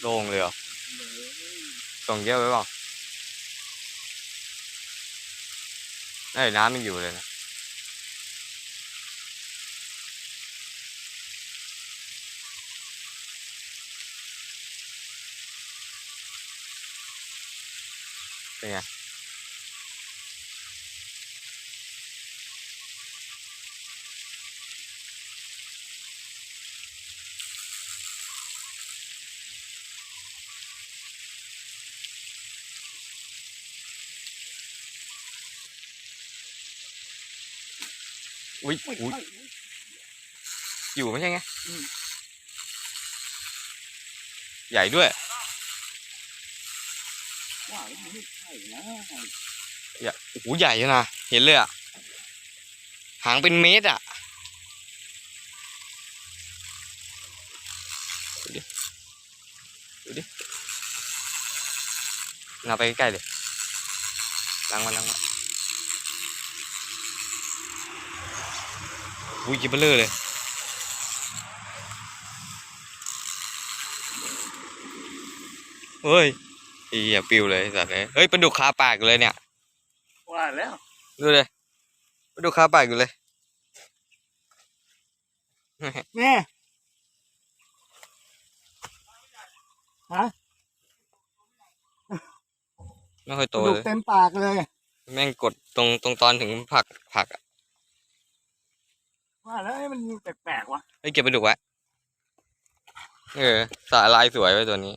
โล่งเลยเหรอส่งเยอะไปเปล่าไอ้น้ำมันอยู่เลยนะ เป็นไง อุ้ยอุ้ยอยู่ไม่ใช่ไงใหญ่ด้วยว่าแล้วมันไม่ใช่นะโอ้โหใหญ่อยู่นะเห็นเลยอะหางเป็นเมตรอะดูดิดูดินาไปใกล้เลยล้างมาล้างมา อุ้ยกินเบลเลอร์เลย เฮ้ยไอ้เหี้ยปิวเลยไอ้สัตว์เลยเฮ้ยปลาดุกคาปากอยู่เลยเนี่ย ว่าแล้ว ดูเลยปลาดุกคาปากอยู่เลย แม่ฮะไม่ค่อยโตดุเลย เต็มปากเลย แม่งกดตรงตรงตอนถึงผักผักอะ ว่าแล้วมันแปลกๆวะ เฮ้ยเก็บไปดูไว้เออสาลายสวยไว้ตัวนี้